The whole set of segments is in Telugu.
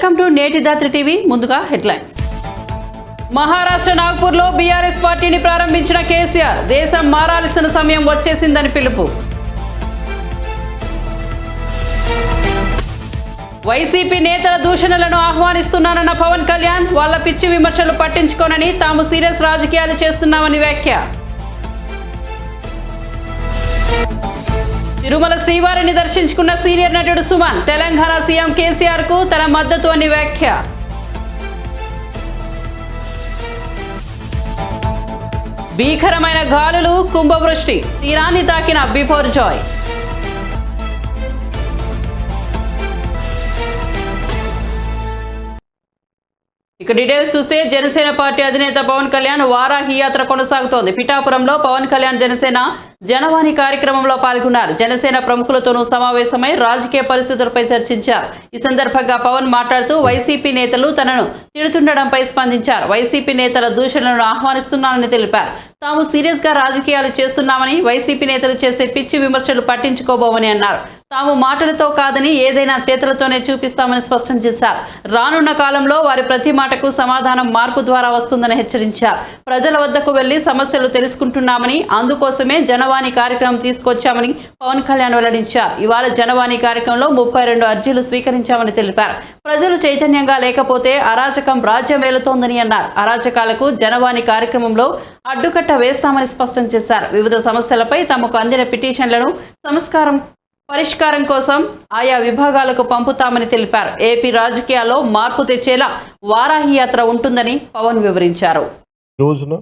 Welcome to Neti Dhatri TV ముందుగా హెడ్లైన్స్. మహారాష్ట్ర నాగ్పూర్లో బీఆర్ఎస్ పార్టీని ప్రారంభించిన కేసీఆర్ దేశం మారాల్సిన సమయం వచ్చేసిందని పిలుపు. వైసీపీ నేతల దూషణలను ఆహ్వానిస్తున్నానన్న పవన్ కళ్యాణ్ వాళ్ళ పిచ్చి విమర్శలు పట్టించుకోనని తాము సీరియస్ రాజకీయాలు చేస్తున్నామని వ్యాఖ్య. తిరుమల శ్రీవారిని దర్శించుకున్న సీనియర్ నటుడు సుమన్ తెలంగాణ సీఎం కేసీఆర్కు తన మద్దతు అని వ్యాఖ్య. భీకరమైన గాలులు కుంభవృష్టి తీరాన్ని తాకిన బిఫోర్ జాయ్. ఇక డీటెయిల్స్ చూస్తే జనసేన పార్టీ అధినేత పవన్ కళ్యాణ్ వారాహి యాత్ర కొనసాగుతోంది. పిఠాపురంలో పవన్ కళ్యాణ్ జనసేన జనవాణి కార్యక్రమంలో పాల్గొన్నారు. జనసేన ప్రముఖులతోనూ సమావేశమై రాజకీయ పరిస్థితులపై చర్చించారు. ఈ సందర్భంగా పవన్ మాట్లాడుతూ వైసీపీ నేతలు తనను తిడుతుండడంపై స్పందించారు. వైసీపీ నేతల దూషణలను ఆహ్వానిస్తున్నానని తెలిపారు. తాము సీరియస్గా రాజకీయాలు చేస్తున్నామని వైసీపీ నేతలు చేసే పిచ్చి విమర్శలు పట్టించుకోబోమని అన్నారు. తాము మాటలతో కాదని ఏదైనా చేతులతోనే చూపిస్తామని స్పష్టం చేశారు. రానున్న కాలంలో వారి ప్రతి మాటకు సమాధానం మార్పు ద్వారా వస్తుందని హెచ్చరించారు. ప్రజల వద్దకు వెళ్ళి సమస్యలు తెలుసుకుంటున్నామని అందుకోసమే జనవాణి కార్యక్రమం తీసుకొచ్చామని పవన్ కళ్యాణ్ వెల్లడించారు. ఇవాళ జనవాణి కార్యక్రమంలో ముప్పై రెండు అర్జీలు స్వీకరించామని తెలిపారు. ప్రజలు చైతన్యంగా లేకపోతే అరాచకం రాజ్యం వేలుతోందని అన్నారు. అరాచకాలకు జనవాణి కార్యక్రమంలో అడ్డుకట్ట వేస్తామని స్పష్టం చేశారు. వివిధ సమస్యలపై తమకు అందిన పిటిషన్లను సంస్కారం పరిష్కారం కోసం ఆయా విభాగాలకు పంపుతామని తెలిపారు. ఏపీ రాజకీయాల్లో మార్పు తెచ్చేలా వారాహి యాత్ర ఉంటుందని పవన్ వివరించారు. రోజున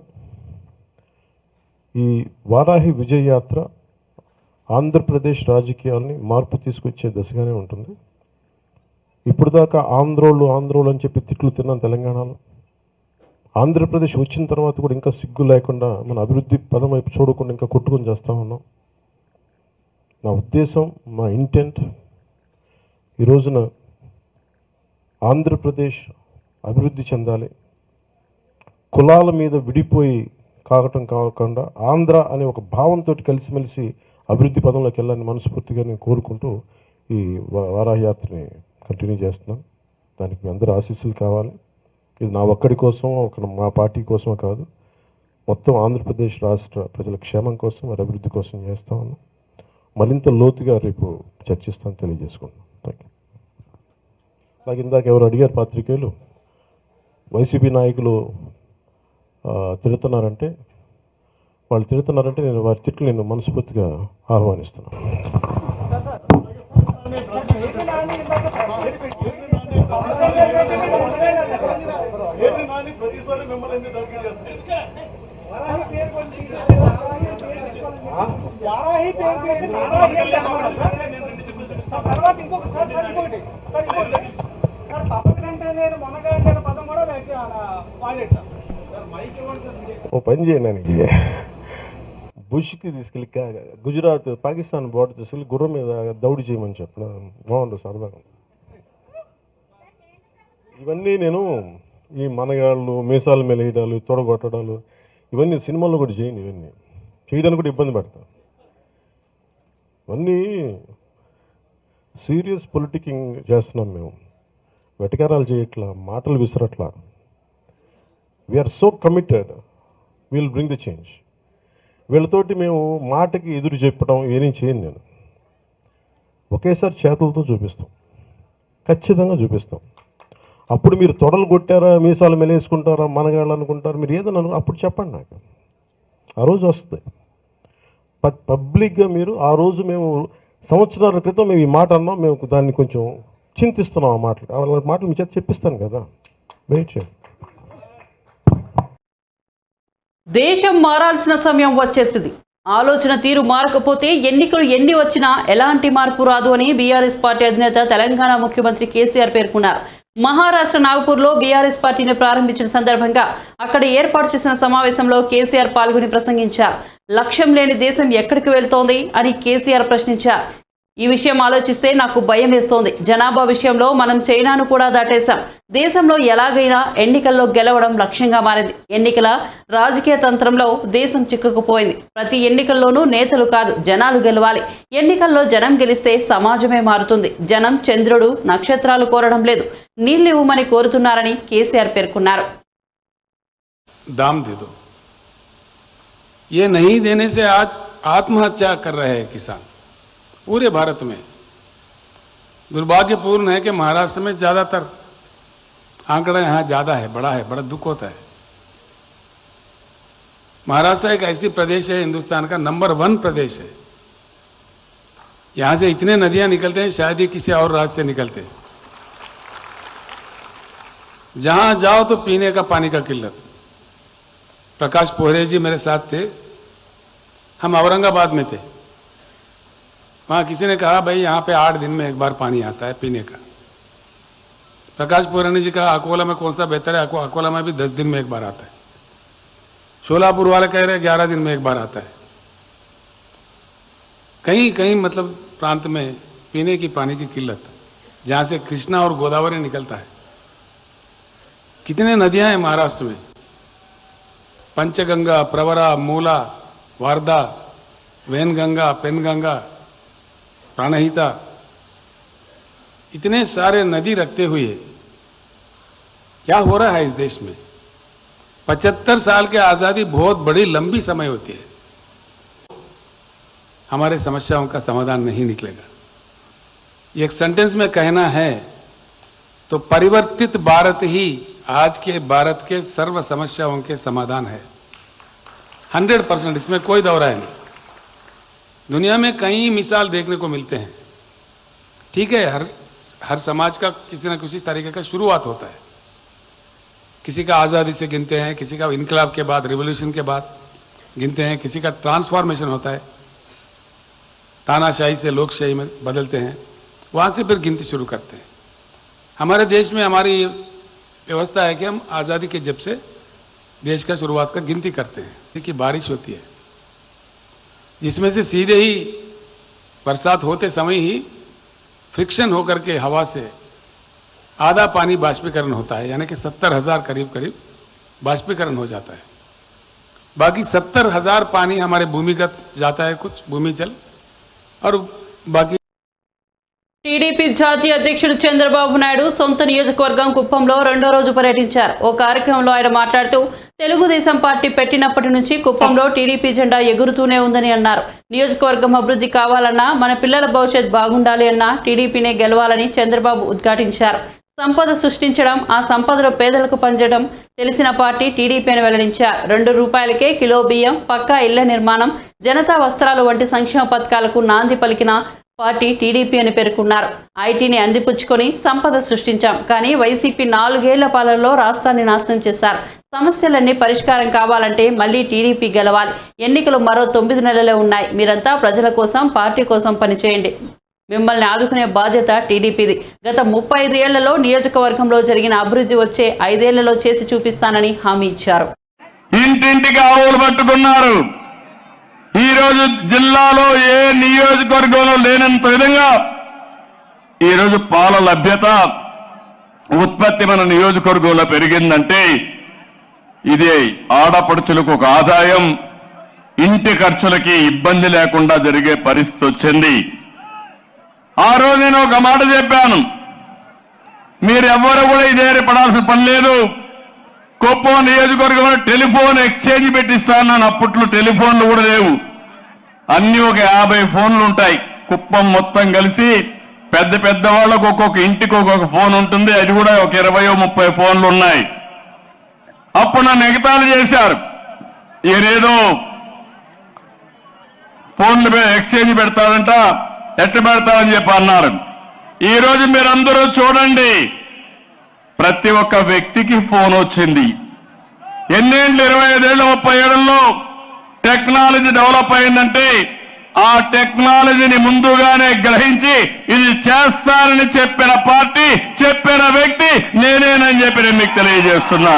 ఈ వారాహి విజయ యాత్ర ఆంధ్రప్రదేశ్ రాజకీయాల్ని మార్పు తీసుకొచ్చే దశగానే ఉంటుంది. ఇప్పుడు దాకా ఆంధ్రోళ్ళు ఆంధ్రోళ్ళు అని చెప్పి తిట్లు తిన్నాం తెలంగాణలో. ఆంధ్రప్రదేశ్ వచ్చిన తర్వాత కూడా ఇంకా సిగ్గు లేకుండా మన అభివృద్ధి పదం వైపు చూడకుండా ఇంకా కొట్టుకొని చేస్తూ ఉన్నాం. నా ఉద్దేశం మా ఇంటెంట్ ఈ రోజున ఆంధ్రప్రదేశ్ అభివృద్ధి చెందాలి. కులాల మీద విడిపోయి కాగటం కాకుండా ఆంధ్ర అనే ఒక భావంతో కలిసిమెలిసి అభివృద్ధి పదంలోకి వెళ్ళాలని మనస్ఫూర్తిగా నేను కోరుకుంటూ ఈ వారాహయాత్రని కంటిన్యూ చేస్తున్నాను. దానికి మీ అందరూ ఆశీస్సులు కావాలి. ఇది నా ఒక్కడి కోసం ఒక మా పార్టీ కోసమే కాదు. మొత్తం ఆంధ్రప్రదేశ్ రాష్ట్ర ప్రజల క్షేమం కోసం వారి అభివృద్ధి కోసం చేస్తా ఉన్నాం. మరింత లోతుగా రేపు చర్చిస్తాను తెలియజేసుకుంటున్నాను. థ్యాంక్ యూ నాకు ఇందాక ఎవరు అడిగారు పాత్రికేయులు వైసీపీ నాయకులు తిడుతున్నారంటే వాళ్ళు తిడుతున్నారంటే నేను వారి తిట్లు నేను మనస్ఫూర్తిగా ఆహ్వానిస్తున్నాను. పేరు తర్వాత సార్ సార్ ఇంకొకటి సార్ ఇంకొకటి. సార్ నేను పదం కూడా సార్. ఓ పని చేయడానికి బుష్కి తీసుకెళ్ళి గుజరాత్ పాకిస్తాన్ బోర్డర్ తీసుకెళ్ళి గుర్రం మీద దౌడి చేయమని చెప్పిన బాగుండు సరదాగా ఇవన్నీ నేను ఈ మనగాళ్ళు మీసాల మేలేయడాలు తొడగొట్టడాలు ఇవన్నీ సినిమాల్లో కూడా చేయను ఇవన్నీ. చేయడానికి కూడా ఇబ్బంది పడతాను అన్నీ సీరియస్ పొలిటికింగ్ చేస్తున్నాం మేము. వెటకారాలు చేయట్లా మాటలు విసరట్లా. We're so committed will bring the change వీళ్ళతోటి మేము మాటకి ఎదురు చెప్పడం ఏమీ చేయను నేను. ఒకేసారి చేతులతో చూపిస్తాం. ఖచ్చితంగా చూపిస్తాం. అప్పుడు మీరు తొడలు కొట్టారా మీసాలు మెలేసుకుంటారా మనగాళ్ళు అనుకుంటారా మీరు ఏదైనా అప్పుడు చెప్పండి నాకు. ఆ రోజు వస్తుంది పబ్లిక్గా మీరు ఆ రోజు మేము సంవత్సరాల క్రితం మేము ఈ మాట అన్నాం మేము దాన్ని కొంచెం చింతిస్తున్నాం ఆ మాటలు. ఆ మాటలు మీ చేత చెప్పిస్తాను కదా. వెయిట్ చేయండి దేశం మారాల్సిన సమయం వచ్చేసింది. ఆలోచన తీరు మారకపోతే ఎన్నికలు ఎన్ని వచ్చినా ఎలాంటి మార్పు రాదు అని బీఆర్ఎస్ పార్టీ అధినేత తెలంగాణ ముఖ్యమంత్రి కేసీఆర్ పేర్కొన్నారు. మహారాష్ట్ర నాగపూర్లో బీఆర్ఎస్ పార్టీని ప్రారంభించిన సందర్భంగా అక్కడ ఏర్పాటు చేసిన సమావేశంలో కేసీఆర్ పాల్గొని ప్రసంగించారు. లక్ష్యం లేని దేశం ఎక్కడికి వెళ్తోంది అని కేసీఆర్ ప్రశ్నించారు. ఈ విషయం ఆలోచిస్తే నాకు భయం వేస్తోంది జనాభా విషయంలో మనం చైనాను కూడా దాటేశాం దేశంలో ఎలాగైనా ఎన్నికల్లో గెలవడం లక్ష్యంగా మారింది ఎన్నికల రాజకీయ తంత్రంలో దేశం చిక్కుకుపోయింది ప్రతి ఎన్నికల్లోనూ నేతలు కాదు జనాలు గెలవాలి ఎన్నికల్లో జనం గెలిస్తే సమాజమే మారుతుంది జనం చంద్రుడు నక్షత్రాలు కోరడం లేదు నీళ్లు ఇవ్వమని కోరుతున్నారని కేసీఆర్ పేర్కొన్నారు दाम दे दो ये नहीं देने से आज आत्महत्या कर रहे हैं किसान पूरे भारत में। दुर्भाग्यपूर्ण है कि महाराष्ट्र में ज़्यादातर आंकड़ा यहाँ ज़्यादा है, बड़ा है, बड़ा दुख होता है। महाराष्ट्र एक ऐसी प्रदेश है, हिंदुस्तान का नंबर वन प्रदेश है। यहाँ से इतने नदियाँ निकलते हैं, शायद ही किसी और राज्य से निकलते। हैं जहाँ जाओ तो पीने का पानी का किल्लत। प्रकाश पोहरे जी मेरे साथ थे। हम औरंगाबाद में थे। वहाँ किसी ने कहा, भाई, यहाँ पे आठ दिन में एक बार पानी आता है पीने का। प्रकाश पोहरानी जी कहा अकोला में कौन सा बेहतर है? अकोला में भी दस दिन में एक बार आता है। शोलापुर वाले कह रहे हैं, ग्यारह दिन में एक बार आता है। कहीं कहीं मतलब प्रांत में पीने की पानी की किल्लत, जहाँ से कृष्णा और गोदावरी निकलता है। कितने नदियाँ हैं महाराष्ट्र में? पंचगंगा, प्रवरा, मूला, वारदा, वैनगंगा, पेनगंगा प्राणहिता इतने सारे नदी रखते हुए, क्या हो रहा है इस देश में? पचहत्तर साल की आज़ादी बहुत बड़ी, लंबी समय होती है। हमारे समस्याओं का समाधान नहीं निकलेगा। एक सेंटेंस में कहना है तो परिवर्तित भारत ही आज के भारत के सर्व समस्याओं के समाधान है। हंड्रेड परसेंट इसमें कोई दौरा है नहीं। दुनिया में कई मिसाल देखने को मिलते हैं। ठीक है, हर हर समाज का किसी न किसी तरीके का शुरुआत होता है। किसी का आज़ादी से गिनते हैं, किसी का इनकलाब के बाद, रिवोल्यूशन के बाद गिनते हैं, किसी का ट्रांसफॉर्मेशन होता है। तानाशाही से लोकशाही में बदलते हैं, वहाँ से फिर गिनती शुरू करते हैं। हमारे देश में हमारी व्यवस्था है कि हम आज़ादी के जब से देश का शुरुआत का गिनती करते हैं। देखिए, बारिश होती है। जिसमें से सीधे ही बरसात होते समय ही फ्रिक्शन होकर के हवा से आधा पानी बाष्पीकरण होता है यानी कि सत्तर हजार करीब करीब बाष्पीकरण हो जाता है बाकी सत्तर हजार पानी हमारे भूमिगत जाता है कुछ भूमि जल और बाकी టీడీపీ జాతీయ అధ్యక్షుడు చంద్రబాబు నాయుడు సొంత నియోజకవర్గం కుప్పంలో రెండో రోజు పర్యటించారు ఓ కార్యక్రమంలో ఆయన మాట్లాడుతూ తెలుగుదేశం పార్టీ పెట్టినప్పటి నుంచి కుప్పంలో టీడీపీ జెండా ఎగురుతూనే ఉందని అన్నారు. నియోజకవర్గం అభివృద్ధి కావాలన్నా మన పిల్లల భవిష్యత్ బాగుండాలి అన్నా టీడీపీనే గెలవాలని చంద్రబాబు ఉద్ఘాటించారు. సంపద సృష్టించడం ఆ సంపదలో పేదలకు పంచడం తెలిసిన పార్టీ టీడీపీ అని వెల్లడించారు. రెండు రూపాయలకే కిలో బియ్యం పక్కా ఇళ్ళ నిర్మాణం జనతా వస్త్రాలు వంటి సంక్షేమ పథకాలకు నాంది పలికిన పార్టీ టీడీపీ అని పేర్కొన్నారు. ఐటీని అందిపుచ్చుకొని సంపద సృష్టించాం. కానీ వైసీపీ నాలుగేళ్ళ పాలనలో రాష్ట్రాన్ని నాశనం చేశారు. సమస్యలన్నీ పరిష్కారం కావాలంటే మళ్ళీ టీడీపీ గెలవాలి. ఎన్నికలు మరో తొమ్మిది నెలలే ఉన్నాయి. మీరంతా ప్రజల కోసం పార్టీ కోసం పనిచేయండి. మిమ్మల్ని ఆదుకునే బాధ్యత టీడీపీది. గత ముప్పై ఐదు ఏళ్ళలో నియోజకవర్గంలో జరిగిన అభివృద్ధి వచ్చే ఐదేళ్ళలో చేసి చూపిస్తానని హామీ ఇచ్చారు. ఇంటింటికి ఆవులు పట్టుకున్నారు. ఈరోజు జిల్లాలో ఏ నియోజకవర్గంలో లేనంత విధంగా ఈ రోజు పాల లభ్యత ఉత్పత్తి మన నియోజకవర్గంలో పెరిగిందంటే ఇది ఆడపడుచులకు ఒక ఆదాయం ఇంటి ఖర్చులకి ఇబ్బంది లేకుండా జరిగే పరిస్థితి వచ్చింది. ఆ రోజు నేను ఒక మాట చెప్పాను. మీరెవ్వరు కూడా ఇదేరి పడాల్సిన పని లేదు. కుప్పం నియోజకవర్గంలో టెలిఫోన్ ఎక్స్చేంజ్ పెట్టిస్తాను అప్పట్లో టెలిఫోన్లు కూడా లేవు. అన్ని ఒక యాభై ఫోన్లు ఉంటాయి. కుప్పం మొత్తం కలిసి పెద్ద పెద్ద వాళ్ళకు ఒక్కొక్క ఇంటికి ఒక్కొక్క ఫోన్ ఉంటుంది. అది కూడా ఒక ఇరవయో ముప్పై ఫోన్లు ఉన్నాయి. అప్పుడు నన్ను ఎగతాలు చేశారు. ఏదేదో ఫోన్లు ఎక్స్చేంజ్ పెడతాడంట ఎట్టు పెడతాడని చెప్పి అన్నారు. ఈ రోజు మీరందరూ చూడండి ప్రతి ఒక్క వ్యక్తికి ఫోన్ వచ్చింది. ఎన్నేళ్ళు ఇరవై ఐదేళ్ళు ముప్పై ఏళ్ళలో టెక్నాలజీ డెవలప్ అయిందంటే ఆ టెక్నాలజీని ముందుగానే గ్రహించి ఇది చేస్తానని చెప్పిన పార్టీ చెప్పిన వ్యక్తి నేనేనని చెప్పి నేను మీకు తెలియజేస్తున్నా.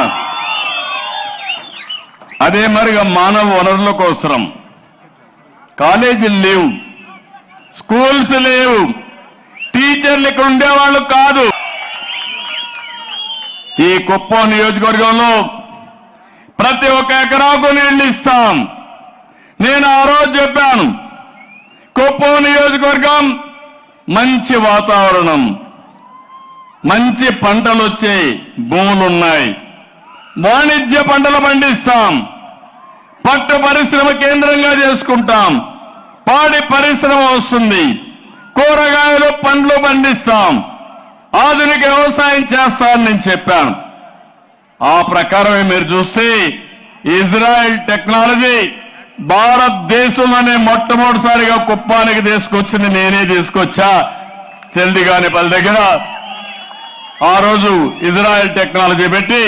అదే మరిగా మానవ వనరుల కోసరం కాలేజీలు లేవు స్కూల్స్ లేవు టీచర్లు ఇక్కడ ఉండేవాళ్ళు కాదు. ఈ కుప్పం నియోజకవర్గంలో ప్రతి ఒక్క ఎకరాకు నీళ్ళు ఇస్తాం. నేను ఆ రోజు చెప్పాను కొప్పో నియోజకవర్గం మంచి వాతావరణం మంచి పంటలు వచ్చే భూములున్నాయి. వాణిజ్య పంటలు పండిస్తాం పట్టు పరిశ్రమ కేంద్రంగా చేసుకుంటాం పాడి పరిశ్రమ వస్తుంది కూరగాయలు పండ్లు పండిస్తాం ఆధునిక వ్యవసాయం చేస్తామని నేను చెప్పాను. ఆ ప్రకారమే మీరు చూస్తే ఇజ్రాయెల్ టెక్నాలజీ భారతదేశంలోనే మొట్టమొదటిసారిగా కుప్పానికి తీసుకొచ్చింది నేనే తీసుకొచ్చా? చెల్దిగానిపల్లి దగ్గర ఆ రోజు ఇజ్రాయెల్ టెక్నాలజీ పెట్టి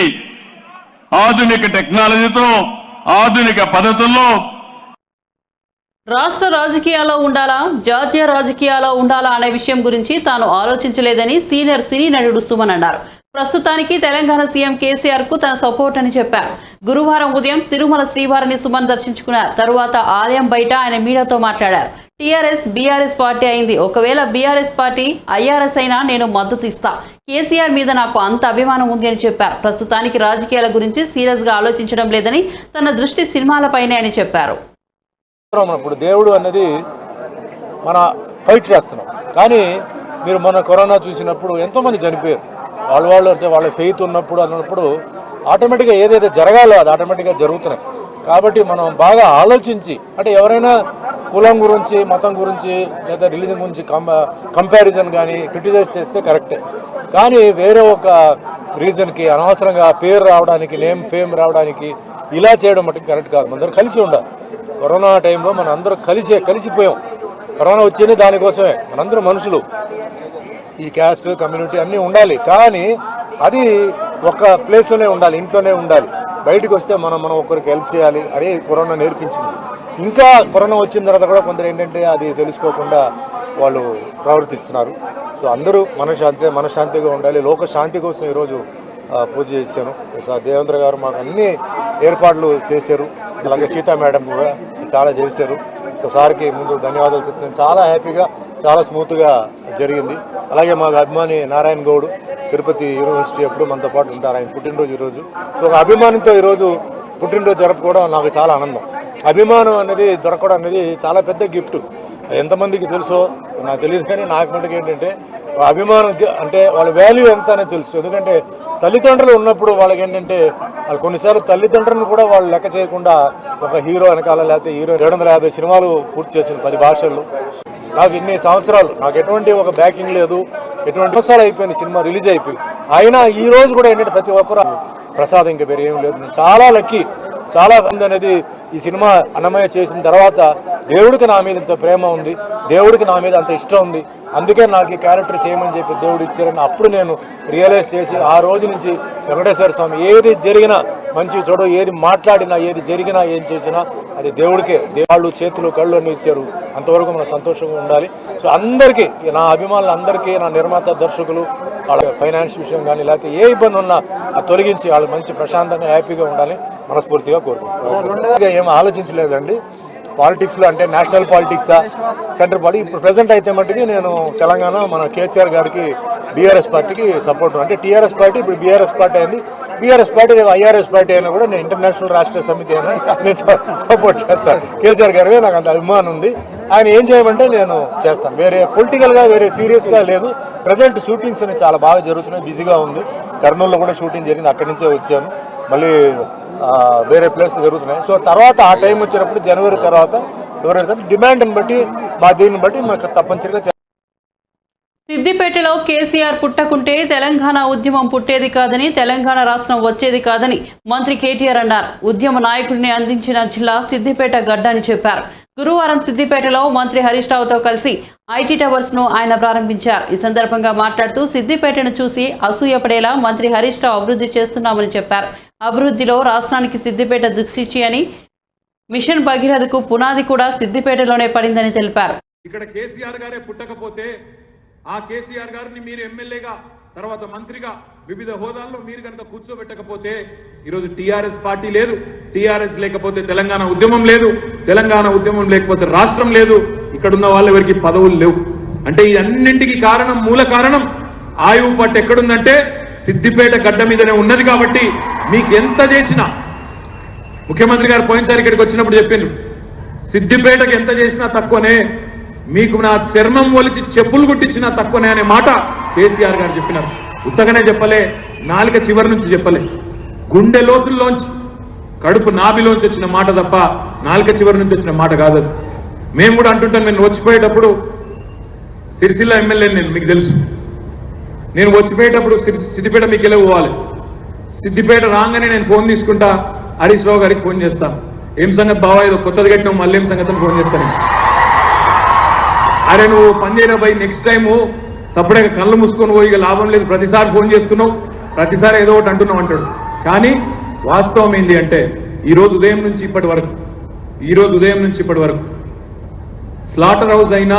ఆధునిక టెక్నాలజీతో ఆధునిక పద్ధతుల్లో రాష్ట్ర రాజకీయాల్లో ఉండాలా జాతీయ రాజకీయాల్లో ఉండాలా అనే విషయం గురించి తాను ఆలోచించలేదని సీనియర్ సినీ నటుడు సుమన్ అన్నారు. ప్రస్తుతానికి తెలంగాణ సీఎం కేసీఆర్కు తన సపోర్ట్ అని చెప్పారు. గురువారం ఉదయం తిరుమల శ్రీవారిని సుమన్ దర్శించుకున్నారు. తరువాత ఆలయం బయట ఆయన మీడియాతో మాట్లాడారు. టీఆర్ఎస్ బీఆర్ఎస్ పార్టీ అయింది. ఒకవేళ బీఆర్ఎస్ పార్టీ ఐఆర్ఎస్ అయినా నేను మద్దతు ఇస్తా. కేసీఆర్ మీద నాకు అంత అభిమానం ఉంది అని చెప్పారు. ప్రస్తుతానికి రాజకీయాల గురించి సీరియస్గా ఆలోచించడం లేదని తన దృష్టి సినిమాలపైనే అని చెప్పారు. ఇప్పుడు దేవుడు అన్నది మన ఫైట్ చేస్తున్నాం. కానీ మీరు మొన్న కరోనా చూసినప్పుడు ఎంతోమంది చనిపోయారు. వాళ్ళ వాళ్ళు అంటే వాళ్ళ ఫెయిత్ ఉన్నప్పుడు అన్నప్పుడు ఆటోమేటిక్గా ఏదైతే జరగాలో అది ఆటోమేటిక్గా జరుగుతున్నాయి. కాబట్టి మనం బాగా ఆలోచించి అంటే ఎవరైనా కులం గురించి మతం గురించి లేదా రిలీజన్ గురించి కంపారిజన్ కానీ క్రిటిసైజ్ చేస్తే కరెక్టే కానీ వేరే ఒక రీజన్కి అనవసరంగా పేరు రావడానికి నేమ్ ఫేమ్ రావడానికి ఇలా చేయడం మటుకు కరెక్ట్ కాదు. మనందరం కలిసి ఉండాలి. కరోనా టైంలో మనం అందరూ కలిసే కలిసిపోయాం. కరోనా వచ్చింది దానికోసమే. మనందరూ మనుషులు. ఈ క్యాస్ట్ కమ్యూనిటీ అన్నీ ఉండాలి. కానీ అది ఒక ప్లేస్లోనే ఉండాలి ఇంట్లోనే ఉండాలి. బయటకు వస్తే మనం మనం ఒకరికి హెల్ప్ చేయాలి. అదే కరోనా నేర్పించింది. ఇంకా కరోనా వచ్చిన తర్వాత కూడా కొందరు ఏంటంటే అది తెలుసుకోకుండా వాళ్ళు ప్రవర్తిస్తున్నారు. సో అందరూ మనశ్శాంతి మనశ్శాంతిగా ఉండాలి. లోక శాంతి కోసం ఈరోజు పూజ చేశాను. దేవేంద్ర గారు మాకు అన్ని ఏర్పాట్లు చేశారు. అలాగే సీతా మేడం కూడా చాలా చేశారు. సో సార్కి ముందు ధన్యవాదాలు చెప్తున్నాను. చాలా హ్యాపీగా చాలా స్మూత్గా జరిగింది. అలాగే మాకు అభిమాని నారాయణ గౌడ్ తిరుపతి యూనివర్సిటీ ఎప్పుడు మనతో పాటు ఉంటారు. ఆయన పుట్టినరోజు ఈరోజు. సో ఒక అభిమానితో ఈరోజు పుట్టినరోజు జరుపుకోవడం నాకు చాలా ఆనందం. అభిమానం అనేది దొరకడం అనేది చాలా పెద్ద గిఫ్ట్. ఎంతమందికి తెలుసో నాకు తెలియదు కానీ నాకు మటుకు ఏంటంటే అభిమానం అంటే వాళ్ళ వాల్యూ ఎంత అనేది తెలుసు. ఎందుకంటే తల్లిదండ్రులు ఉన్నప్పుడు వాళ్ళకి ఏంటంటే వాళ్ళు కొన్నిసార్లు తల్లిదండ్రులను కూడా వాళ్ళు లెక్క చేయకుండా ఒక హీరో వెనకాల లేకపోతే హీరో రెండు వందల యాభై సినిమాలు పూర్తి చేసిన పది భాషల్లో. నాకు ఇన్ని సంవత్సరాలు నాకు ఎటువంటి ఒక బ్యాకింగ్ లేదు. ఎటువంటి సంవత్సరాలు అయిపోయింది సినిమా రిలీజ్ అయిపోయి. అయినా ఈ రోజు కూడా ఏంటంటే ప్రతి ఒక్కరు ప్రసాదం ఇంకా వేరే ఏం లేదు. నేను చాలా లక్కీ చాలా అనేది ఈ సినిమా అన్నమయ్య చేసిన తర్వాత దేవుడికి నా మీద ఇంత ప్రేమ ఉంది దేవుడికి నా మీద అంత ఇష్టం ఉంది. అందుకే నాకు ఈ క్యారెక్టర్ చేయమని చెప్పి దేవుడు ఇచ్చారని అప్పుడు నేను రియలైజ్ చేసి ఆ రోజు నుంచి వెంకటేశ్వర స్వామి ఏది జరిగినా మంచి చెడు ఏది మాట్లాడినా ఏది జరిగినా ఏం చేసినా అది దేవుడికే. దేవుళ్ళు చేతులు కళ్ళు అన్ని ఇచ్చారు. అంతవరకు మనం సంతోషంగా ఉండాలి. సో అందరికీ నా అభిమానులు అందరికీ నా నిర్మాత దర్శకులు వాళ్ళ ఫైనాన్స్ విషయం కానీ లేకపోతే ఏ ఇబ్బంది ఉన్నా అది తొలగించి వాళ్ళు మంచి ప్రశాంతంగా హ్యాపీగా ఉండాలి మనస్ఫూర్తిగా కోరుకుంటున్నాను. ఏం ఆలోచించలేదండి. పాలిటిక్స్లో అంటే నేషనల్ పాలిటిక్సా సెంటర్ పార్టీ ఇప్పుడు ప్రజెంట్ అయితే మట్టుకి నేను తెలంగాణ మన కేసీఆర్ గారికి బీఆర్ఎస్ పార్టీకి సపోర్ట్ అంటే టీఆర్ఎస్ పార్టీ ఇప్పుడు బీఆర్ఎస్ పార్టీ అయింది. బీఆర్ఎస్ పార్టీ ఐఆర్ఎస్ పార్టీ అయినా కూడా నేను ఇంటర్నేషనల్ రాష్ట్ర సమితి అయినా నేను సపోర్ట్ చేస్తాను కేసీఆర్ గారి నాకు అంత అభిమానం ఉంది. ఆయన ఏం చేయమంటే నేను చేస్తాను. వేరే పొలిటికల్గా వేరే సీరియస్గా లేదు. ప్రజెంట్ షూటింగ్స్ అనేవి చాలా బాగా జరుగుతున్నాయి. బిజీగా ఉంది. కర్నూలులో కూడా షూటింగ్ జరిగింది. అక్కడి నుంచే వచ్చాను. మళ్ళీ వేరే ప్లేస్ జరుగుతున్నాయి. సో తర్వాత ఆ టైం వచ్చినప్పుడు జనవరి తర్వాత ఎవరైతే డిమాండ్ని బట్టి మా దీన్ని బట్టి మాకు తప్పనిసరిగా సిద్దిపేటలో కేసీఆర్ పుట్టకుంటే తెలంగాణ ఉద్యమం పుట్టేది కాదని తెలంగాణ రాష్ట్రం వచ్చేది కాదని మంత్రి కేటీఆర్ అన్నారు. ఉద్యమ నాయకుడిని అందించిన జిల్లా సిద్దిపేట గడ్డ అని చెప్పారు. గురువారం సిద్దిపేటలో మంత్రి హరీష్ రావుతో కలిసి ఐటీ టవర్స్ను ఆయన ప్రారంభించారు. ఈ సందర్భంగా మాట్లాడుతూ సిద్దిపేటను చూసి అసూయపడేలా మంత్రి హరీష్ రావు అభివృద్ధి చేస్తున్నామని చెప్పారు. అభివృద్ధిలో రాష్ట్రానికి సిద్దిపేట దిక్సూచి అని మిషన్ భగీరథకు పునాది కూడా సిద్దిపేటలోనే పడిందని తెలిపారు. ఇక్కడ కేసీఆర్ గారే పుట్టకపోతే ఆ కేసీఆర్ గారిని మీరు ఎమ్మెల్యేగా తర్వాత మంత్రిగా వివిధ హోదాల్లో మీరు కనుక కూర్చోబెట్టకపోతే ఈరోజు టీఆర్ఎస్ పార్టీ లేదు. టీఆర్ఎస్ లేకపోతే తెలంగాణ ఉద్యమం లేదు. తెలంగాణ ఉద్యమం లేకపోతే రాష్ట్రం లేదు. ఇక్కడ ఉన్న వాళ్ళ ఎవరికి పదవులు లేవు. అంటే ఈ అన్నింటికి కారణం మూల కారణం ఆయువు పట్టు ఎక్కడుందంటే సిద్దిపేట గడ్డ మీదనే ఉన్నది కాబట్టి మీకు ఎంత చేసినా ముఖ్యమంత్రి గారు పోయినసారి ఇక్కడికి వచ్చినప్పుడు చెప్పిండ్రు సిద్దిపేటకు ఎంత చేసినా తక్కువనే. మీకు నా చర్మం ఒలిచి చెప్పులు కుట్టించినా తక్కువనే అనే మాట కేసీఆర్ గారు చెప్పినారు. ఉత్తగానే చెప్పలే నాలుక చివరి నుంచి చెప్పలే. గుండె లోతుల్లోంచి కడుపు నాభిలోంచి వచ్చిన మాట తప్ప నాలుక చివరి నుంచి వచ్చిన మాట కాదు అది. మేము కూడా అంటుంటాం నేను వచ్చిపోయేటప్పుడు సిరిసిల్ల ఎమ్మెల్యే నేను మీకు తెలుసు. నేను వచ్చిపోయేటప్పుడు సిద్దిపేట మీకు ఎలా పోవాలి? సిద్దిపేట రాగానే నేను ఫోన్ తీసుకుంటా హరీష్ రావు గారికి ఫోన్ చేస్తాను ఏం సంగతి బావా ఏదో కొత్తది కట్టినాం మళ్ళీ ఏం సంగతి ఫోన్ చేస్తాను అరే నువ్వు పని చేయరా పోయి నెక్స్ట్ టైము సపరేట్గా కళ్ళు మూసుకొని పోయి ఇక లాభం లేదు. ప్రతిసారి ఫోన్ చేస్తున్నావు. ప్రతిసారి ఏదో ఒకటి అంటున్నావు అంటాడు కానీ వాస్తవం ఏంటి అంటే ఈరోజు ఉదయం నుంచి ఇప్పటి వరకు ఈ రోజు ఉదయం నుంచి ఇప్పటి వరకు స్లాటర్ హౌస్ అయినా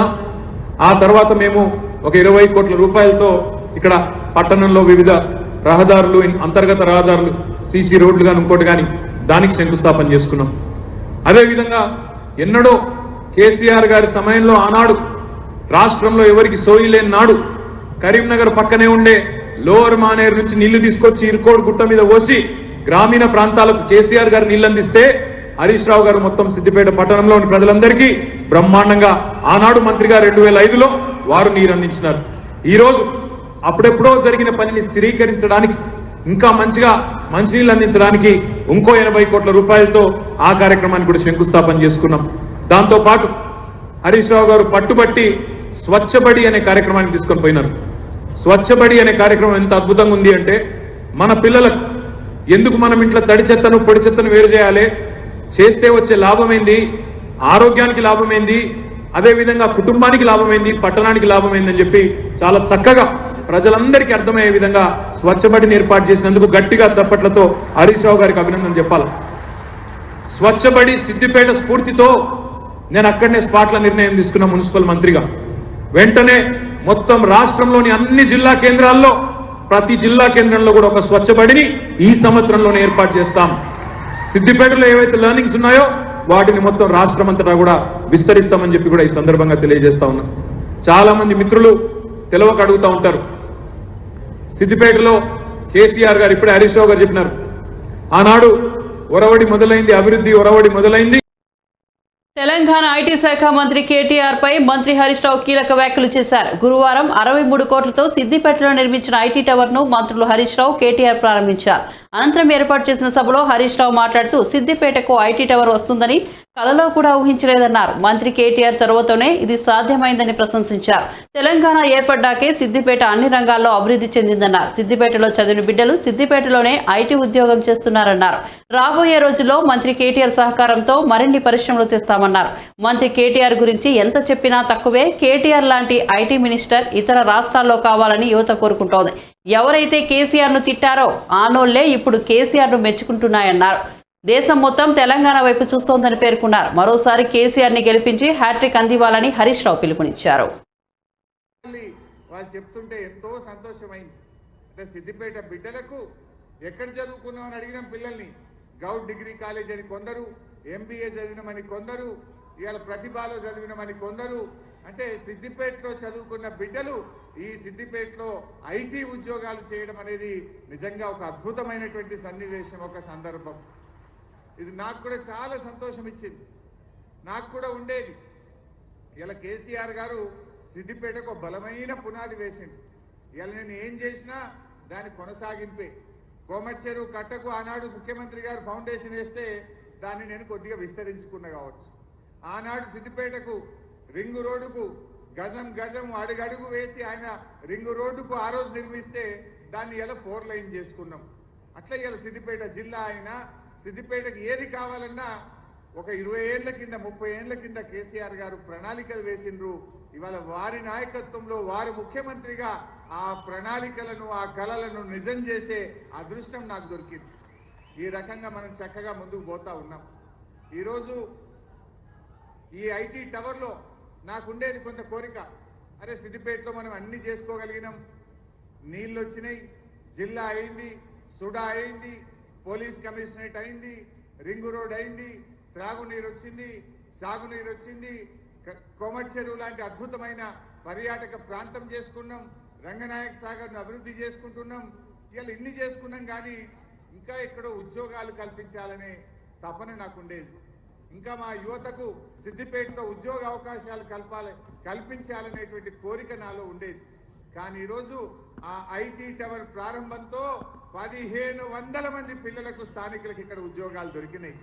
ఆ తర్వాత మేము ఒక ఇరవై కోట్ల రూపాయలతో ఇక్కడ పట్టణంలో వివిధ రహదారులు అంతర్గత రహదారులు సీసీ రోడ్లు కానీ ఇంకోటి కానీ దానికి శంకుస్థాపన చేసుకున్నాం. అదేవిధంగా ఎన్నడో కేసీఆర్ గారి సమయంలో ఆనాడు రాష్ట్రంలో ఎవరికి సోయి లేని నాడు కరీంనగర్ పక్కనే ఉండే లోవర్ మానేరు నుంచి నీళ్ళు తీసుకొచ్చి ఇరుకోడు గుట్ట మీద పోసి గ్రామీణ ప్రాంతాలకు కేసీఆర్ గారు నీళ్ళు అందిస్తే హరీష్ రావు గారు మొత్తం సిద్దిపేట పట్టణంలోని ప్రజలందరికీ బ్రహ్మాండంగా ఆనాడు మంత్రిగా రెండు వేల ఐదులో వారు నీరు అందించినారు. ఈ రోజు అప్పుడెప్పుడో జరిగిన పనిని స్థిరీకరించడానికి ఇంకా మంచిగా మంచినీళ్ళు అందించడానికి ఇంకో ఎనభై కోట్ల రూపాయలతో ఆ కార్యక్రమాన్ని కూడా శంకుస్థాపన చేసుకున్నాం. దాంతో పాటు హరీష్ రావు గారు పట్టుబట్టి స్వచ్ఛబడి అనే కార్యక్రమాన్ని తీసుకొని పోయినారు. స్వచ్ఛబడి అనే కార్యక్రమం ఎంత అద్భుతంగా ఉంది అంటే మన పిల్లలకు ఎందుకు మనం ఇంట్లో తడి చెత్తను పొడి చెత్తను వేరు చేయాలి? చేస్తే వచ్చే లాభం ఏంది? ఆరోగ్యానికి లాభం ఏంది? అదేవిధంగా కుటుంబానికి లాభమైంది పట్టణానికి లాభమైంది అని చెప్పి చాలా చక్కగా ప్రజలందరికీ అర్థమయ్యే విధంగా స్వచ్ఛబడిని ఏర్పాటు చేసినందుకు గట్టిగా చప్పట్లతో హరీష్ రావు గారికి అభినందన చెప్పాలి? స్వచ్ఛబడి సిద్దిపేట స్ఫూర్తితో నేను అక్కడనే స్పాట్ల నిర్ణయం తీసుకున్న మున్సిపల్ మంత్రిగా. వెంటనే మొత్తం రాష్ట్రంలోని అన్ని జిల్లా కేంద్రాల్లో ప్రతి జిల్లా కేంద్రంలో కూడా ఒక స్వచ్ఛబడిని ఈ సంవత్సరంలోనే ఏర్పాటు చేస్తాం. సిద్దిపేటలో ఏవైతే లెర్నింగ్స్ ఉన్నాయో వాటిని మొత్తం రాష్ట్రం అంతటా కూడా విస్తరిస్తామని చెప్పి కూడా ఈ సందర్భంగా తెలియజేస్తా ఉన్నా. చాలా మంది మిత్రులు తెలవక అడుగుతా ఉంటారు. సిద్దిపేటలో కేసీఆర్ గారు ఇప్పుడే హరీష్ రావు గారు చెప్పినారు. ఆనాడు ఒరవడి మొదలైంది అభివృద్ధి ఒరవడి మొదలైంది తెలంగాణ ఐటీ శాఖ మంత్రి కేటీఆర్ పై మంత్రి హరీష్ రావు కీలక వ్యాఖ్యలు చేశారు. గురువారం అరవై మూడు కోట్లతో సిద్దిపేటలో నిర్మించిన ఐటీ టవర్ను మంత్రులు హరీష్ రావు కేటీఆర్ ప్రారంభించారు. అనంతరం ఏర్పాటు చేసిన సభలో హరీష్ రావు మాట్లాడుతూ సిద్దిపేటకు ఐటీ టవర్ వస్తుందని కలలో కూడా ఊహించలేదన్నారు. మంత్రి కేటీఆర్ చొరవతోనే ఇది సాధ్యమైందని ప్రశంసించారు. తెలంగాణ ఏర్పడ్డాకే సిద్దిపేట అన్ని రంగాల్లో అభివృద్ధి చెందిందన్నారు. సిద్దిపేటలో చదివిన బిడ్డలు సిద్దిపేటలోనే ఐటీ ఉద్యోగం చేస్తున్నారన్నారు. రాబోయే రోజుల్లో మంత్రి కేటీఆర్ సహకారంతో మరిన్ని పరిశ్రమలు తెస్తామన్నారు. మంత్రి కేటీఆర్ గురించి ఎంత చెప్పినా తక్కువే. కేటీఆర్ లాంటి ఐటీ మినిస్టర్ ఇతర రాష్ట్రాల్లో కావాలని యువత కోరుకుంటోంది. ఎవరైతే కేసీఆర్ను తిట్టారో ఆనోళ్ళే ఇప్పుడు కేసీఆర్ను మెచ్చుకుంటున్నాయన్నారు. దేశం మొత్తం తెలంగాణ వైపు చూస్తోందని పేర్కొన్నారు. మరోసారి కేసీఆర్ని గెలిపించి హ్యాట్రిక్ అందివ్వాలని హరీష్ రావు పిలుపునిచ్చారు. వాళ్ళు చెప్తుంటే ఎంతో సంతోషమైంది. అంటే సిద్దిపేట బిడ్డలకు ఎక్కడ చదువుకున్నామని అడిగినాం పిల్లల్ని. గౌడ్ డిగ్రీ కాలేజ్ అని కొందరు ఎంబీఏ చదివినమని కొందరు ఇవాళ ప్రతిభలో చదివినమని కొందరు అంటే సిద్దిపేటలో చదువుకున్న బిడ్డలు ఈ సిద్దిపేటలో ఐటీ ఉద్యోగాలు చేయడం అనేది నిజంగా ఒక అద్భుతమైనటువంటి సన్నివేశం ఒక సందర్భం. ఇది నాకు కూడా చాలా సంతోషం ఇచ్చింది. నాకు కూడా ఉండేది. ఇలా కేసీఆర్ గారు సిద్దిపేటకు ఒక బలమైన పునాది వేసింది ఇలా నేను ఏం చేసినా దాని కొనసాగింపే. కోమచ్చెరు కట్టకు ఆనాడు ముఖ్యమంత్రి గారు ఫౌండేషన్ వేస్తే దాన్ని నేను కొద్దిగా విస్తరించుకున్న కావచ్చు. ఆనాడు సిద్దిపేటకు రింగు రోడ్డుకు గజం గజం అడుగడుగు వేసి ఆయన రింగు రోడ్డుకు ఆ రోజు నిర్మిస్తే దాన్ని ఇలా ఫోర్ లైన్ చేసుకున్నాం. అట్లా ఇలా సిద్దిపేట జిల్లా అయినా సిద్దిపేటకి ఏది కావాలన్నా ఒక ఇరవై ఏళ్ళ కింద ముప్పై ఏళ్ళ కింద కేసీఆర్ గారు ప్రణాళికలు వేసిండ్రు. ఇవాళ వారి నాయకత్వంలో వారు ముఖ్యమంత్రిగా ఆ ప్రణాళికలను ఆ కళలను నిజం చేసే అదృష్టం నాకు దొరికింది. ఈ రకంగా మనం చక్కగా ముందుకు పోతా ఉన్నాం. ఈరోజు ఈ ఐటీ టవర్లో నాకుండేది కొంత కోరిక. అరే సిద్దిపేటలో మనం అన్ని చేసుకోగలిగినాం. నీళ్ళు వచ్చినాయి జిల్లా అయింది సుడా అయింది పోలీస్ కమిషనరేట్ అయింది రింగు రోడ్ అయింది త్రాగునీరు వచ్చింది సాగునీరు వచ్చింది క- కోమటి చెరువు లాంటి అద్భుతమైన పర్యాటక ప్రాంతం చేసుకున్నాం రంగనాయక సాగర్ను అభివృద్ధి చేసుకుంటున్నాం. ఇలా ఇన్ని చేసుకున్నాం కానీ ఇంకా ఎక్కడో ఉద్యోగాలు కల్పించాలనే తపన నాకుండేది. ఇంకా మా యువతకు సిద్దిపేటలో ఉద్యోగ అవకాశాలు కల్పాలి కల్పించాలనేటువంటి కోరిక నాలో ఉండేది. కానీ ఈరోజు ఆ ఐటీ టవర్ ప్రారంభంతో పదిహేను వందల మంది పిల్లలకు స్థానికులకు ఇక్కడ ఉద్యోగాలు దొరికినాయి.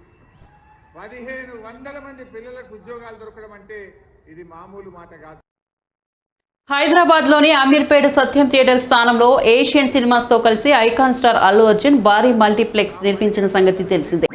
పదిహేను వందల మంది పిల్లలకు ఉద్యోగాలు దొరకడం అంటే ఇది మామూలు మాట కాదు. హైదరాబాద్లోని అమీర్పేట సత్యం థియేటర్ స్థానంలో ఏషియన్ సినిమాస్తో కలిసి ఐకాన్ స్టార్ అల్లు అర్జున్ భారీ మల్టీప్లెక్స్ నిర్మించిన సంగతి తెలిసిందే.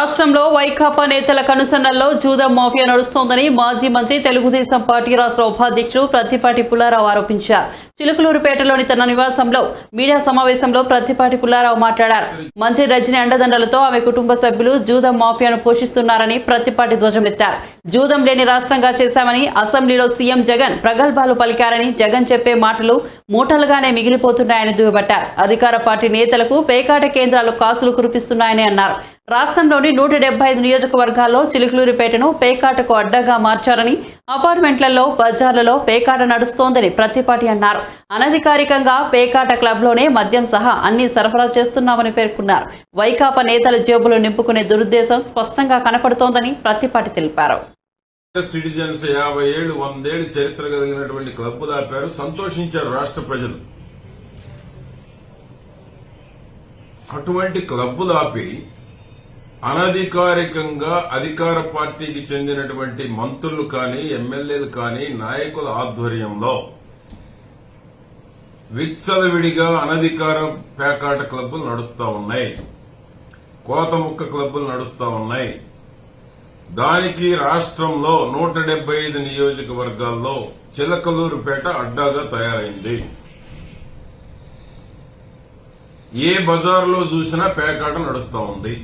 రాష్ట్రంలో వైకాపా నేతల కనుసన్నల్లో జూదం మాఫియా నడుస్తోందని మాజీ మంత్రి తెలుగుదేశం పార్టీ రాష్ట్ర ఉపాధ్యక్షుడు ప్రత్తిపాటి పుల్లారావు ఆరోపించారు. చిలుకలూరుపేటలోని తన నివాసంలో మీడియా సమావేశంలో ప్రత్తిపాటి పుల్లారావు మాట్లాడారు. మంత్రి రజని అండదండలతో ఆమె కుటుంబ సభ్యులు జూదం మాఫియాను పోషిస్తున్నారని ప్రత్తిపాటి ధ్వజమెత్తారు జూదం లేని రాష్ట్రంగా చేశామని అసెంబ్లీలో సీఎం జగన్ ప్రగల్భాలు పలికారని జగన్ చెప్పే మాటలు మూటలుగానే మిగిలిపోతున్నాయని దుయ్యబట్టారు. అధికార పార్టీ నేతలకు పేకాట కేంద్రాలు కాసులు కురిపిస్తున్నాయని అన్నారు. రాష్ట్రంలోని నూట డెబ్బై ఐదు నియోజకవర్గాల్లో చిలుకలూరిపేటను పేకాటకు అడ్డగా మార్చారని అపార్ట్మెంట్లలో బజార్లలో పేకాట నడుస్తోందని ప్రతిపాటి అన్నారు. అనధికారికంగా పేకాట క్లబ్లోనే మద్యం సహా అన్ని సరఫరా చేస్తున్నామని పేర్కొన్నారు. వైకాపా నేతల జేబులు నింపుకునే దురుద్దేశం స్పష్టంగా కనపడుతోందని ప్రతిపాటి తెలిపారు. సిటిజన్స్ యాభై ఏళ్ళు వందేళ్ళు చరిత్ర కలిగినటువంటి క్లబ్బులు ఆపారు సంతోషించారు రాష్ట్ర ప్రజలు. అటువంటి క్లబ్బులు ఆపి అనధికారికంగా అధికార పార్టీకి చెందినటువంటి మంత్రులు కానీ ఎమ్మెల్యేలు కానీ నాయకుల ఆధ్వర్యంలో విచ్చలవిడిగా అనధికార పేకాట క్లబ్బులు నడుస్తూ ఉన్నాయి. కోతముక్క క్లబ్బులు నడుస్తూ ఉన్నాయి. దానికి రాష్ట్రంలో నూట డెబ్బై ఐదు నియోజకవర్గాల్లో చిలకలూరుపేట అడ్డాగా తయారైంది. ఏ బజార్లో చూసినా పేకాట నడుస్తూ ఉంది.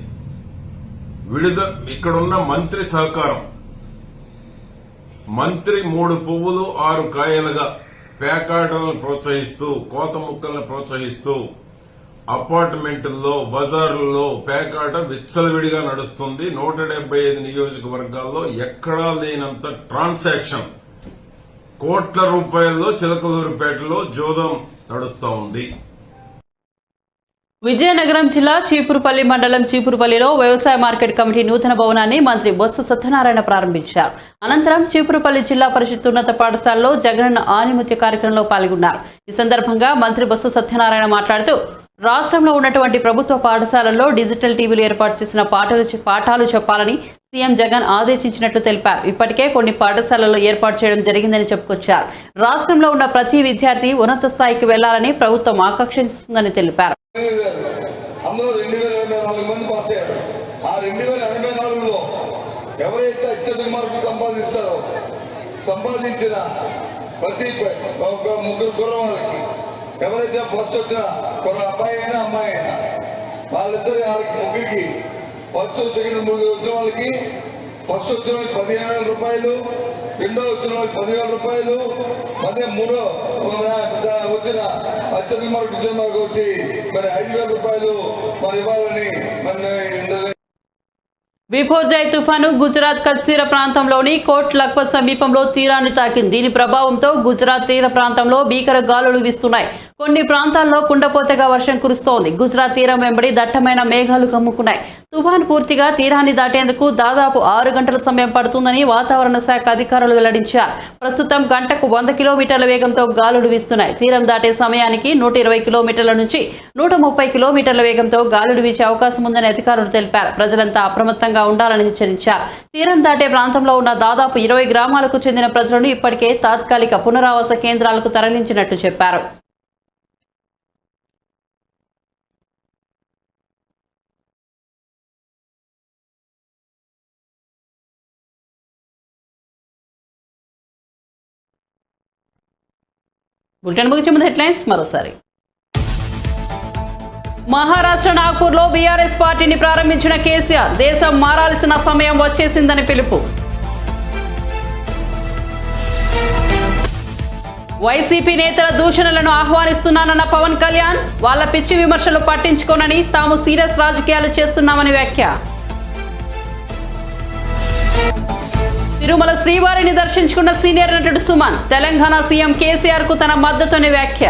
విడుద ఇక్కడున్న మంత్రి సహకారం. మంత్రి మూడు పువ్వులు ఆరు కాయలుగా పేకాటలను ప్రోత్సహిస్తూ కోత ముక్కలను ప్రోత్సహిస్తూ అపార్ట్మెంట్ల్లో బజార్లలో పేకాట విచ్చలవిడిగా నడుస్తుంది. నూట డెబ్బై ఐదు నియోజకవర్గాల్లో ఎక్కడా లేనంత ట్రాన్సాక్షన్. కోట్ల రూపాయల్లో చిలకలూరుపేటలో జోదం నడుస్తూ ఉంది. విజయనగరం జిల్లా చీపురుపల్లి మండలం చీపురుపల్లిలో వ్యవసాయ మార్కెట్ కమిటీ నూతన భవనాన్ని మంత్రి బొత్స సత్యనారాయణ ప్రారంభించారు. అనంతరం చీపురుపల్లి జిల్లా పరిషత్ ఉన్నత పాఠశాలలో జగనన్న ఆనిమత్య కార్యక్రమంలో పాల్గొన్నారు. ఈ సందర్భంగా మంత్రి బొత్స సత్యనారాయణ మాట్లాడుతూ రాష్ట్రంలో ఉన్నటువంటి ప్రభుత్వ పాఠశాలల్లో డిజిటల్ టీవీలు ఏర్పాటు చేసిన పాఠాలు పాఠాలు చెప్పాలని సీఎం జగన్ ఆదేశించినట్లు తెలిపారు. ఇప్పటికే కొన్ని పాఠశాలల్లో ఏర్పాటు చేయడం జరిగిందని చెప్పుకొచ్చారు. రాష్ట్రంలో ఉన్న ప్రతి విద్యార్థి ఉన్నత స్థాయికి వెళ్ళాలని ప్రభుత్వం ఆకాంక్షిస్తుందని తెలిపారు. అందులో రెండు వేల ఎనభై నాలుగు మంది పాస్ అయ్యారు. ఆ రెండు వేల ఎనభై నాలుగులో ఎవరైతే అత్యధిక మార్కులు సంపాదిస్తారో సంపాదించిన ప్రతి ముగ్గురు కుర్రవాళ్ళకి ఎవరైతే ఫస్ట్ వచ్చిన కొన్ని అబ్బాయి అయినా అమ్మాయి అయినా వాళ్ళిద్దరి వాళ్ళకి ముగ్గురికి ఫస్ట్ సెకండ్ ముగ్గురు వచ్చిన వాళ్ళకి ఫస్ట్ వచ్చిన వాళ్ళకి పదిహేను వేల రూపాయలు రెండో వచ్చిన వాళ్ళకి పదివేల రూపాయలు మధ్య మూడో వచ్చిన అత్యధిక మార్కు ఇచ్చిన మార్కు వచ్చి మరి ఐదు వేల రూపాయలు మరి ఇవ్వాలని మరి బిఫోర్జాయ్ తుఫాను గుజరాత్ కచ్తీర ప్రాంతంలోని కోట్ లక్వత్ సమీపంలో తీరాన్ని తాకింది. దీని ప్రభావంతో గుజరాత్ తీర ప్రాంతంలో భీకర గాలులు వీస్తున్నాయి. కొన్ని ప్రాంతాల్లో కుండపోతగా వర్షం కురుస్తోంది. గుజరాత్ తీరం వెంబడి దట్టమైన మేఘాలు కమ్ముకున్నాయి. తుఫాన్ పూర్తిగా తీరాన్ని దాటేందుకు దాదాపు ఆరు గంటల సమయం పడుతుందని వాతావరణ శాఖ అధికారులు వెల్లడించారు. ప్రస్తుతం గంటకు వంద కిలోమీటర్ల వేగంతో గాలులు వీస్తున్నాయి. తీరం దాటే సమయానికి నూట ఇరవై కిలోమీటర్ల నుంచి నూట ముప్పై కిలోమీటర్ల వేగంతో గాలులు వీచే అవకాశం ఉందని అధికారులు తెలిపారు. ప్రజలంతా అప్రమత్తంగా ఉండాలని హెచ్చరించారు. తీరం దాటే ప్రాంతంలో ఉన్న దాదాపు ఇరవై గ్రామాలకు చెందిన ప్రజలను ఇప్పటికే తాత్కాలిక పునరావాస కేంద్రాలకు తరలించినట్లు చెప్పారు. బులెటిన్ ముగించే ముందు హెడ్లైన్స్ మరోసారి. మహారాష్ట్ర నాగ్పూర్లో బీఆర్ఎస్ పార్టీని ప్రారంభించిన కేసీఆర్ దేశం మారాల్సిన సమయం వచ్చేసిందని పిలుపు. వైసీపీ నేతల దూషణలను ఆహ్వానిస్తున్నానన్న పవన్ కళ్యాణ్ వాళ్ళ పిచ్చి విమర్శలు పట్టించుకోనని తాము సీరియస్ రాజకీయాలు చేస్తున్నామని వ్యాఖ్య. తిరుమల శ్రీవారిని దర్శించుకున్న సీనియర్ నటుడు సుమన్ తెలంగాణ సీఎం కేసీఆర్కు తన మద్దతుని వ్యాఖ్య.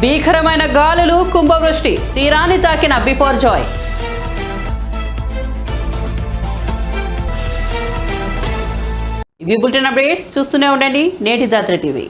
భీకరమైన గాలులు కుంభవృష్టి తీరాన్ని తాకిన బిఫోర్ జాయ్. ఇవి బులెటిన్ అప్డేట్స్ చూస్తూనే ఉండండి నేటి జాతర టీవీ.